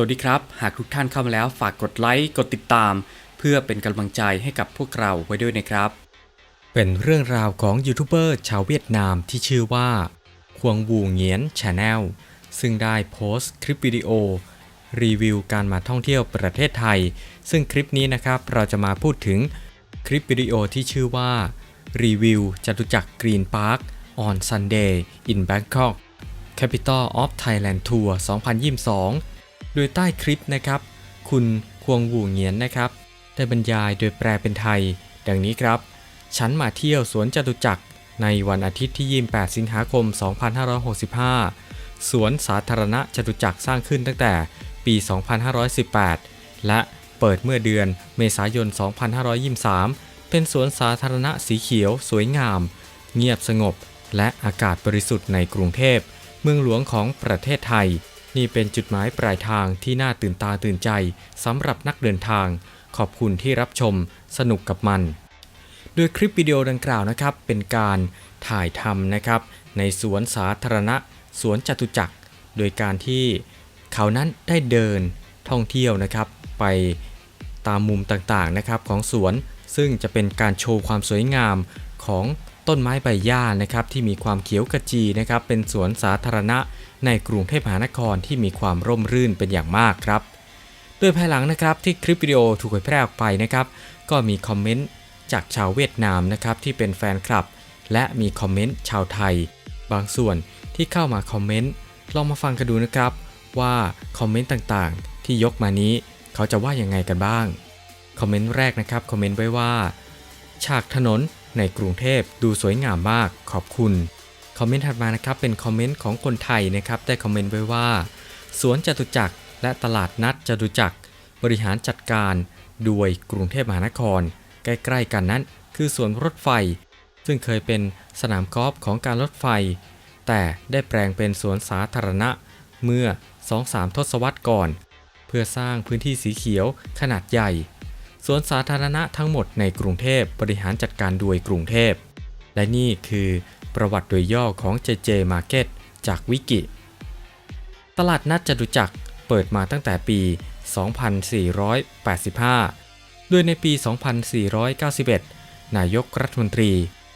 วัสดีครับ หากทุกท่านเข้ามาแล้วฝากกดไลค์กดติดตาม เพื่อเป็นกำลังใจให้กับพวกเราไว้ด้วยนะครับ เป็นเรื่องราวของยูทูบเบอร์ชาวเวียดนามที่ชื่อว่าควงวูเงียนชาแนลซึ่งได้โพสต์คลิปวิดีโอ รีวิวการมาท่องเที่ยวประเทศไทย ซึ่งคลิปนี้นะครับเราจะมาพูดถึงคลิปวิดีโอที่ชื่อว่ารีวิวจตุจักรกรีนพาร์ค on Sunday in Bangkok Capital of Thailand Tour 2022 โดยใต้คลิปนะครับ คุณควงวูเงียนนะครับได้บรรยายโดยแปลเป็นไทย ดังนี้ครับ ฉันมาเที่ยวสวนจตุจักรในวันอาทิตย์ที่ 28 สิงหาคม 2565 สวนสาธารณะจตุจักรสร้างขึ้นตั้งแต่ปี 2518 และเปิดเมื่อเดือนเมษายน 2523 เป็นสวนสาธารณะสีเขียว สวยงาม เงียบสงบ และอากาศบริสุทธิ์ในกรุงเทพ เมืองหลวงของประเทศไทย นี่เป็นจุดหมายปลายทางที่น่าตื่นตาตื่นใจสำหรับนักเดินทาง ขอบคุณที่รับชมสนุกกับมัน โดยคลิปวิดีโอดังกล่าวนะครับ เป็นการถ่ายทำนะครับ ในสวนสาธารณะ สวนจตุจักร โดยการที่เขานั้นได้เดินท่องเที่ยวนะครับ ไปตามมุมต่างๆนะครับของสวนซึ่งจะเป็นการโชว์ความสวยงามของต้นไม้ใบหญ้านะครับ ที่มีความเขียวกระจีนะครับ เป็นสวนสาธารณะ ในกรุงเทพมหานครที่มีความร่มรื่นเป็นอย่างมากครับ โดยภายหลังนะครับที่คลิปวิดีโอถูกเผยแพร่ออกไปนะครับ ก็มีคอมเมนต์จากชาวเวียดนามนะครับที่เป็นแฟนคลับ และมีคอมเมนต์ชาวไทย บางส่วนที่เข้ามาคอมเมนต์ลองมาฟังกันดูนะครับ ว่าคอมเมนต์ต่างๆ ที่ยกมานี้เขาจะว่ายังไงกันบ้างคอมเมนต์แรกนะครับคอมเมนต์ไว้ว่า ฉากถนนในกรุงเทพดูสวยงามมากขอบคุณ คอมเมนต์ถัดมานะครับเป็นคอมเมนต์ของคนไทยนะครับได้คอมเมนต์ไว้ว่า สวนจตุจักรและตลาดนัดจตุจักร บริหารจัดการโดยกรุงเทพมหานคร ใกล้ๆกันนั้น คือสวนรถไฟ ซึ่งเคยเป็นสนามกอล์ฟของการรถไฟ แต่ได้แปลงเป็นสวนสาธารณะเมื่อ 2-3 ทศวรรษก่อน เพื่อสร้างพื้นที่สีเขียวขนาดใหญ่สวนสาธารณะทั้งหมดในกรุงเทพบริหารจัดการโดยกรุงเทพ และนี่คือ ประวัติโดยย่อของ JJ Market จากวิกิ ตลาดนัดจตุจักรเปิดมาตั้งแต่ปี 2485 โดยในปี 2491 นายกรัฐมนตรี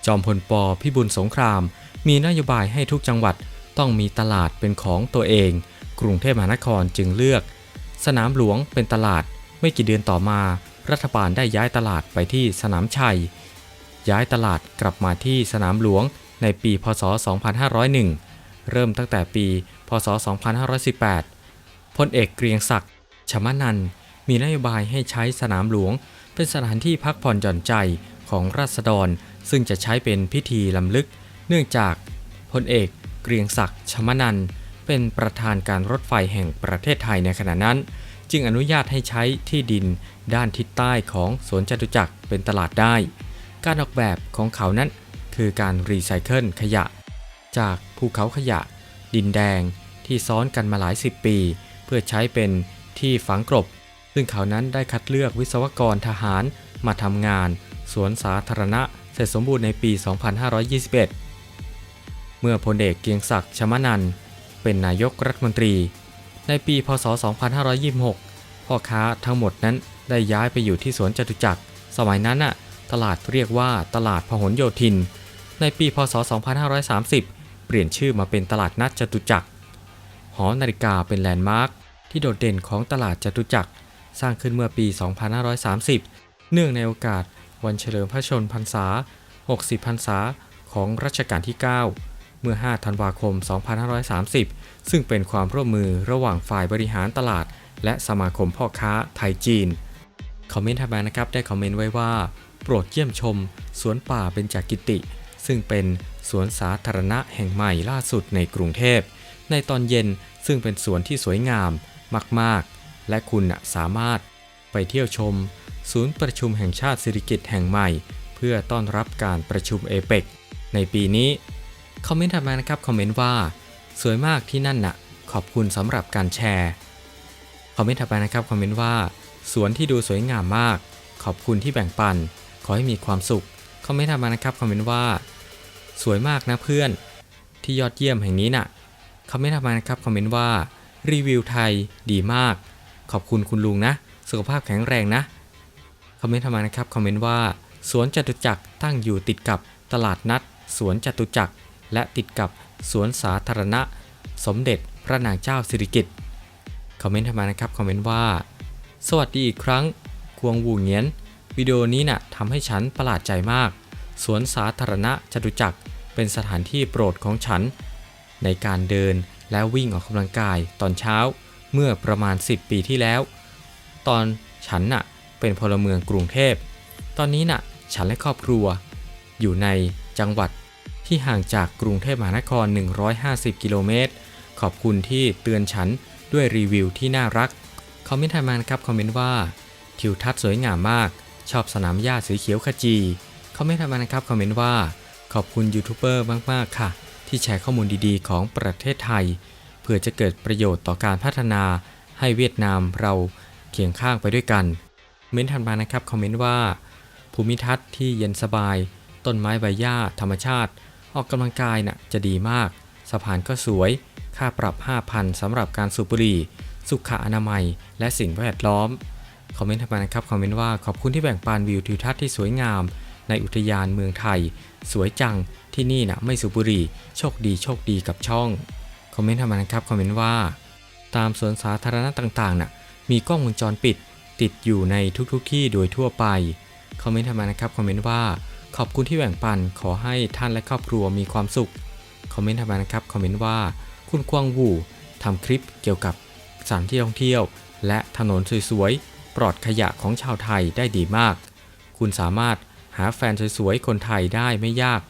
จอมพลปพิบูลสงคราม มีนโยบายให้ทุกจังหวัดต้องมีตลาดเป็นของตัวเอง กรุงเทพมหานครจึงเลือก สนามหลวงเป็นตลาด ไม่กี่เดือนต่อมา รัฐบาลได้ย้ายตลาดไปที่สนามชัย ย้ายตลาดกลับมาที่สนามหลวง ในปีพศ 2501 เริ่มตั้งแต่ปี พศ 2518 พลเอกเกรียงศักดิ์ชมนันมีนโยบายให้ใช้สนามหลวง เป็นสถานที่พักผ่อนหย่อนใจของราษฎร ซึ่งจะใช้เป็นพิธีลำลึก เนื่องจากพลเอกเกรียงศักดิ์ชมนันเป็นประธานการรถไฟแห่งประเทศไทยในขณะนั้น จึงอนุญาตให้ใช้ที่ดินด้านทิศใต้ของสวนจตุจักรเป็นตลาดได้ การออกแบบของเขานั้น คือการรีไซเคิลขยะ จากภูเขาขยะ ดินแดงที่ซ้อนกันมาหลายสิบปี เพื่อใช้เป็นที่ฝังกลบ ซึ่งเขานั้นได้คัดเลือกวิศวกรทหารมาทำงาน สวนสาธารณะเสร็จสมบูรณ์ในปี 2521 เมื่อพลเอกเกียงศักดิ์ชมนันเป็นนายกรัฐมนตรี ในปี พศ 2526 พ่อค้าทั้งหมดนั้นได้ย้ายไปอยู่ที่สวนจตุจักร สมัยนั้นน่ะ ตลาดเรียกว่าตลาดพหลโยธิน ในปีพศ 2530 เปลี่ยนชื่อมาเป็นตลาดนัดจตุจักร หอนาฬิกาเป็นแลนด์มาร์คที่โดดเด่นของตลาดจตุจักร สร้างขึ้นเมื่อปี 2530 เนื่องในโอกาสวันเฉลิมพระชนพรรษา 60 พรรษาของรัชกาลที่ 9 เมื่อ 5 ธันวาคม 2530 ซึ่งเป็นความร่วมมือระหว่างฝ่ายบริหารตลาด และสมาคมพ่อค้าไทยจีน คอมเมนต์ถัดมานะครับได้คอมเมนต์ไว้ว่า โปรดเยี่ยมชม สวนป่าเบญจกิติ ซึ่งเป็นสวนสาธารณะแห่งใหม่ล่าสุดในกรุงเทพ ในตอนเย็นซึ่งเป็นสวนที่สวยงามมาก ๆ และคุณสามารถไปเที่ยวชม ศูนย์ประชุมแห่งชาติสิริกิติ์แห่งใหม่ เพื่อต้อนรับการประชุมเอเปกในปีนี้ คอมเมนต์ถัดมานะครับ คอมเมนต์ว่า สวยมากที่นั่นน่ะ ขอบคุณสำหรับการแชร์ คอมเมนต์ถัดไปนะครับ คอมเมนต์ว่า สวนที่ดูสวยงามมาก ขอบคุณที่แบ่งปัน ขอให้มีความสุข คอมเมนต์ถัดมานะครับคอมเมนต์ว่า สวยมากนะเพื่อน ที่ยอดเยี่ยมแห่งนี้น่ะคอมเมนต์ถัดมานะครับคอมเมนต์ว่ารีวิวไทยดีมาก ขอบคุณคุณลุงนะ สุขภาพแข็งแรงนะคอมเมนต์ทำมานะครับคอมเมนต์ว่า สวนจตุจักรตั้งอยู่ติดกับตลาดนัด สวนจตุจักร และติดกับสวนสาธารณะ สมเด็จพระนางเจ้าสิริกิติ์คอมเมนต์ทำมานะครับคอมเมนต์ว่า สวัสดีอีกครั้ง ควงวูเหงียน วิดีโอนี้น่ะทำให้ฉันประหลาดใจมาก สวนสาธารณะจตุจักรเป็นสถานที่โปรดของฉัน ในการเดินและวิ่งออกกำลังกายตอนเช้าเมื่อประมาณ 10 ปีที่แล้ว ตอนฉันน่ะเป็นพลเมืองกรุงเทพ ตอนนี้น่ะฉันและครอบครัว อยู่ในจังหวัดที่ห่างจากกรุงเทพมหานคร 150 กิโลเมตร ขอบคุณที่เตือนฉันด้วยรีวิวที่น่ารัก คอมเมนต์ไทยมานะครับ คอมเมนต์ว่า ทิวทัศน์สวยงามมาก ชอบสนามหญ้าสีเขียวขจีคอมเมนต์ทยมานะครับคอมเมนต์ว่า ขอบคุณยูทูบเบอร์มากๆค่ะ ที่แชร์ข้อมูลดีๆ ของประเทศไทย เพื่อจะเกิดประโยชน์ต่อการพัฒนาให้เวียดนามเราเคียงข้างไปด้วยกันเม้นท์ถัดมานะครับคอมเมนต์ว่า ภูมิทัศน์ที่เย็นสบาย ต้นไม้ใบหญ้าธรรมชาติ ออกกำลังกายน่ะจะดีมาก สะพานก็สวย ค่าปรับ 5,000สำหรับการสูบบุหรี่ สุขอนามัย และสิ่งแวดล้อม คอมเมนต์ถัดมานะครับคอมเมนต์ว่าขอบคุณที่แบ่งปันวิวทิวทัศน์ที่สวยงาม ในอุทยานเมืองไทย สวยจังที่นี่นะไม่สูบบุหรี่โชคดีโชคดีกับช่องคอมเมนต์ทำมานะครับคอมเมนต์ว่า ตามสวนสาธารณะต่างๆน่ะมีกล้องวงจรปิด ติดอยู่ในทุกๆที่โดยทั่วไปคอมเมนต์ทำมานะครับคอมเมนต์ว่าขอบคุณที่แบ่งปันขอให้ท่านและครอบครัวมีความสุขคอมเมนต์ทำมานะครับคอมเมนต์ว่า คุณกวางวูทำคลิปเกี่ยวกับสถานที่ท่องเที่ยว และถนนสวยๆ ปลอดขยะของชาวไทยได้ดีมาก คุณสามารถหาแฟนสวยๆ คนไทยได้ไม่ยาก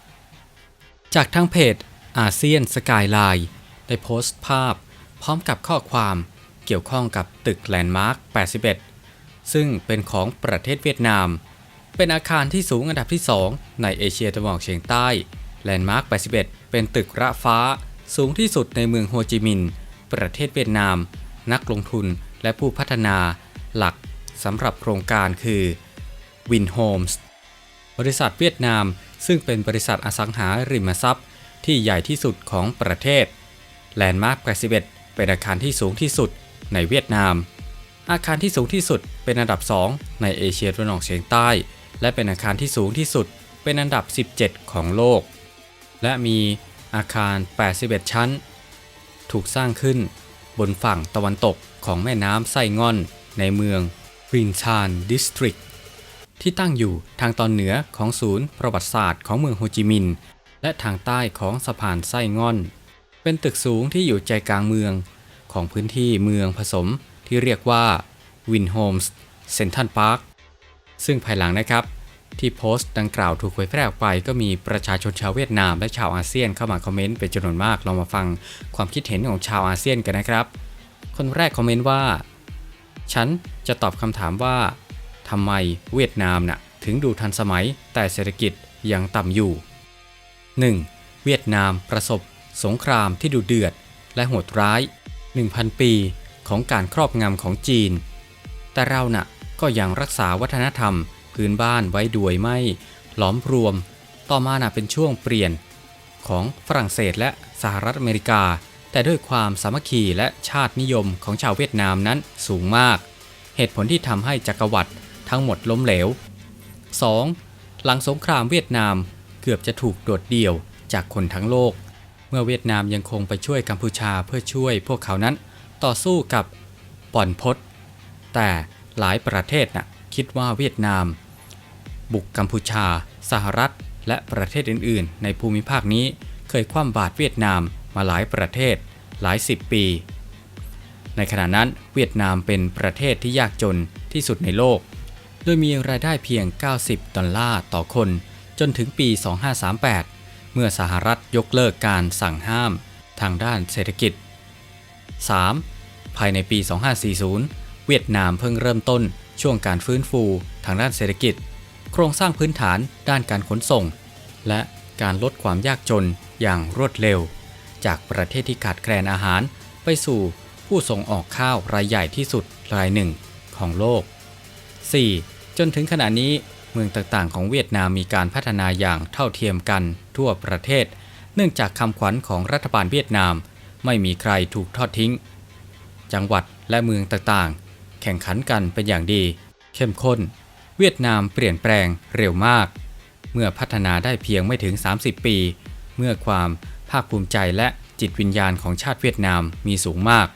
จากทางเพจอาเซียนสกายไลน์ได้โพสต์ภาพ พร้อมกับข้อความเกี่ยวข้องกับตึกแลนด์มาร์ค 81 ซึ่งเป็นของประเทศเวียดนาม เป็นอาคารที่สูงอันดับที่ 2 ในเอเชียตะวันออกเฉียงใต้ แลนด์มาร์ค 81 เป็นตึกระฟ้า สูงที่สุดในเมืองโฮจิมินห์ ประเทศเวียดนาม นักลงทุนและผู้พัฒนา หลัก สำหรับโครงการคือ Win Homes บริษัทเวียดนาม ซึ่งเป็นบริษัทอสังหาริมทรัพย์ที่ใหญ่ที่สุดของประเทศ แลนด์มาร์ค81เป็นอาคารที่สูงที่สุดในเวียดนาม อาคารที่สูงที่สุดเป็นอันดับ 2 ในเอเชียตะวันออกเฉียงใต้ และเป็นอาคารที่สูงที่สุดเป็นอันดับ 17 ของโลก และมีอาคาร 81 ชั้น ถูกสร้างขึ้นบนฝั่งตะวันตกของแม่น้ำไซง่อนในเมือง รินชานดิสตริกที่ตั้งอยู่ทางตอนเหนือของศูนย์ประวัติศาสตร์ของเมืองโฮจิมินห์และทางใต้ของสะพานไส้ง่อน เป็นตึกสูงที่อยู่ใจกลางเมืองของพื้นที่เมืองผสมที่เรียกว่าวินโฮมส์เซนทันพาร์คซึ่งภายหลังนะครับ ที่โพสต์ดังกล่าวถูกเผยแพร่ออกไป ก็มีประชาชนชาวเวียดนามและชาวอาเซียนเข้ามาคอมเมนต์เป็นจำนวนมากเรามาฟังความคิดเห็นของชาวอาเซียนกันนะครับ คนแรกคอมเมนต์ว่า ฉันจะตอบคำถามว่าทำไมเวียดนามน่ะถึงดูทันสมัยแต่เศรษฐกิจยังต่ำอยู่ 1. เวียดนามประสบ สงครามที่ดุเดือด และโหดร้าย 1,000 ปีของการครอบงำของจีน แต่เราน่ะก็ยังรักษาวัฒนธรรมพื้นบ้านไว้ด้วยไม่ หลอมรวม ต่อมาน่ะเป็นช่วงเปลี่ยนของฝรั่งเศสและสหรัฐอเมริกา แต่ด้วยความสามัคคีและชาตินิยมของชาวเวียดนามนั้นสูงมาก เหตุผลที่ทำให้จักรวรรดิทั้งหมดล้มเหลว 2. หลังสงครามเวียดนามเกือบจะถูกโดดเดี่ยวจากคนทั้งโลก เมื่อเวียดนามยังคงไปช่วยกัมพูชาเพื่อช่วยพวกเขานั้นต่อสู้กับป่อนพศแต่หลายประเทศน่ะคิดว่าเวียดนาม บุกกัมพูชา สหรัฐ และประเทศอื่น ๆ ในภูมิภาคนี้เคยคว่ำบาตรเวียดนาม มาหลายประเทศหลายสิบปี ในขณะนั้นเวียดนามเป็นประเทศที่ยากจนที่สุดในโลก โดยมีรายได้เพียง 90 ดอลลาร์ต่อคน จนถึงปี 2538 เมื่อสหรัฐยกเลิกการสั่งห้ามทางด้านเศรษฐกิจ 3. ภายในปี 2540 เวียดนามเพิ่งเริ่มต้นช่วงการฟื้นฟูทางด้านเศรษฐกิจ โครงสร้างพื้นฐานด้านการขนส่ง และการลดความยากจนอย่างรวดเร็ว จากประเทศที่ขาดแคลนอาหาร ไปสู่ผู้ส่งออกข้าวรายใหญ่ที่สุดรายหนึ่งของโลก 4. จนถึงขณะนี้เมืองต่างๆ ของเวียดนามมีการพัฒนาอย่างเท่าเทียมกันทั่วประเทศ เนื่องจากคำขวัญของรัฐบาลเวียดนาม ไม่มีใครถูกทอดทิ้ง จังหวัดและเมืองต่างๆ แข่งขันกันเป็นอย่างดี เข้มข้น เวียดนามเปลี่ยนแปลงเร็วมาก เมื่อพัฒนาได้เพียงไม่ถึง 30 ปี เมื่อความ ภาคภูมิใจและจิตวิญญาณของชาติเวียดนามมีสูงมาก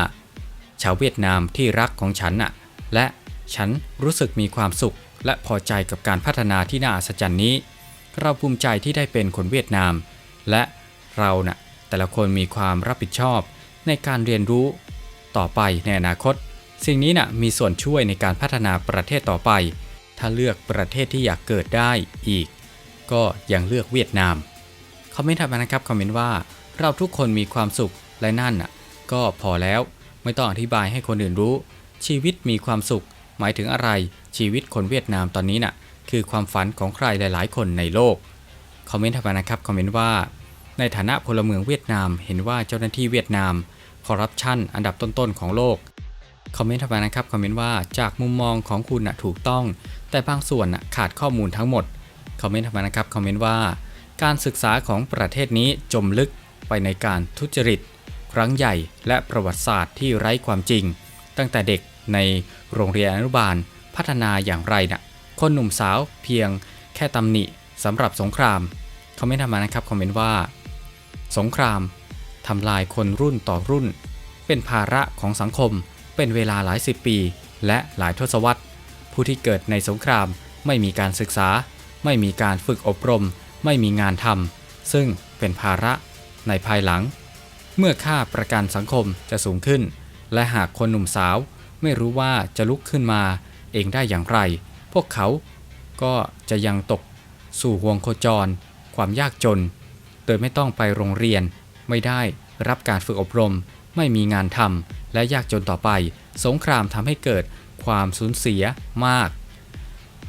5. ชาวเวียดนามที่รักของฉันน่ะ และฉันรู้สึกมีความสุขและพอใจกับการพัฒนาที่น่าอัศจรรย์นี้ เราภูมิใจที่ได้เป็นคนเวียดนาม และเราน่ะแต่ละคนมีความรับผิดชอบในการเรียนรู้ต่อไปในอนาคต สิ่งนี้น่ะมีส่วนช่วยในการพัฒนาประเทศต่อไป ถ้าเลือกประเทศที่อยากเกิดได้อีก ก็ยังเลือกเวียดนาม คอมเมนต์ถัดมานะครับคอมเมนต์ว่าเราทุกคนมีความสุขและนั่นน่ะ ก็พอแล้วไม่ต้องอธิบายให้คนอื่นรู้ ชีวิตมีความสุข หมายถึงอะไร ชีวิตคนเวียดนามตอนนี้น่ะ คือความฝันของใครหลาย ๆ คนในโลกคอมเมนต์ถัดมานะครับคอมเมนต์ว่า ในฐานะพลเมืองเวียดนาม เห็นว่าเจ้าหน้าที่เวียดนามคอร์รัปชันอันดับต้น ๆ ของโลกคอมเมนต์ถัดมานะครับคอมเมนต์ว่าจากมุมมองของคุณน่ะถูกต้อง แต่บางส่วนน่ะขาดข้อมูลทั้งหมดคอมเมนต์ถัดมานะครับคอมเมนต์ว่า การศึกษาของประเทศนี้จมลึกไปในการทุจริต ครั้งใหญ่และประวัติศาสตร์ที่ไร้ความจริง ตั้งแต่เด็กในโรงเรียนอนุบาลพัฒนาอย่างไรน่ะคนหนุ่มสาวเพียงแค่ตำหนิสำหรับสงครามคอมเมนต์มานะครับคอมเมนต์ว่า สงครามทำลายคนรุ่นต่อรุ่น เป็นภาระของสังคม เป็นเวลาหลายสิบปี และหลายทศวรรษ ผู้ที่เกิดในสงครามไม่มีการศึกษา ไม่มีการฝึกอบรม ไม่มีงานทำซึ่งเป็นภาระในภายหลัง เมื่อค่าประกันสังคมจะสูงขึ้น และหากคนหนุ่มสาวไม่รู้ว่าจะลุกขึ้นมาเองได้อย่างไร พวกเขาก็จะยังตกสู่ห่วงโคจร ความยากจน โดยไม่ต้องไปโรงเรียน ไม่ได้รับการฝึกอบรม ไม่มีงานทำและยากจนต่อไป สงครามทำให้เกิดความสูญเสียมาก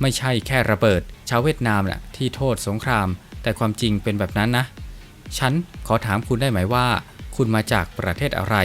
ไม่ใช่แค่ระเบิด ชาวเวียดนามน่ะที่โทษสงคราม แต่ความจริงเป็นแบบนั้นนะ ฉันขอถามคุณได้ไหมว่า คุณมาจากประเทศอะไร